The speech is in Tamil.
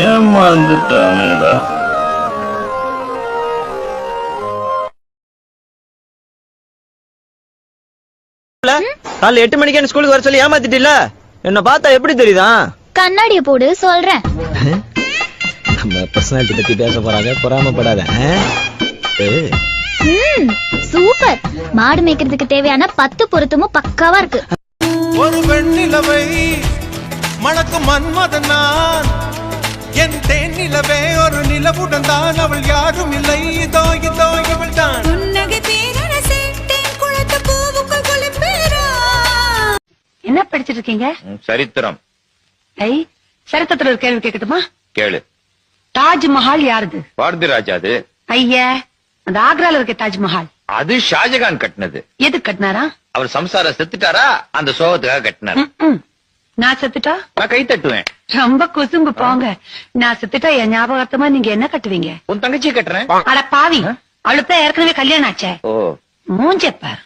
ஏமாந்துட்டானேடா காலைல எட்டு மணிக்கு என்ன ஸ்கூலுக்கு வர சொல்லி ஏமாத்திட்டில என்ன பார்த்தா எப்படி தெரியுதா? கண்ணாடிய போடு சொல்றேன். நம்ம பர்சனாலிட்டி பத்தி பேச போறாங்க பொறாமப்படாத சூப்பர். மாடு மேய்க்கிறதுக்கு தேவையான பத்து பொருத்தமும் பக்காவா இருக்கு. ஒரு வெண்ணிலவை மணக்கும் மன்மதன் நான். என் தேனிலவே ஒரு நிலவுடன் தான் அவள் யாரும் இல்லை. இதோ இதோ இவள் தான் தேன் என்ன படிச்சிட்டு இருக்கீங்க சரித்திரம். ஐ சரித்திரத்துல ஒரு கேள்வி கேட்கட்டுமா? கேளு. தாஜ்மஹால் யாருது? பாரதி ராஜா அது. ஐயா அந்த ஆக்ரால இருக்க தாஜ்மஹால். அது ஷாஜகான் கட்டினது. எது கட்டினாரா? அவர் சம்சாரம் செத்துட்டாரா? அந்த சோகத்துக்காக கட்டினார். நான் செத்துட்டா? நான் கை தட்டுவேன். ரொம்ப குசும்பு போங்க. நான் செத்துட்டா என் ஞாபகார்த்தமா நீங்க என்ன கட்டுவீங்க? உன் தங்கச்சி கட்டுறேன். அட பாவி. அவளுக்கு ஏற்கனவே கல்யாணம் ஆச்சே. ஓ. மூஞ்ச பார்.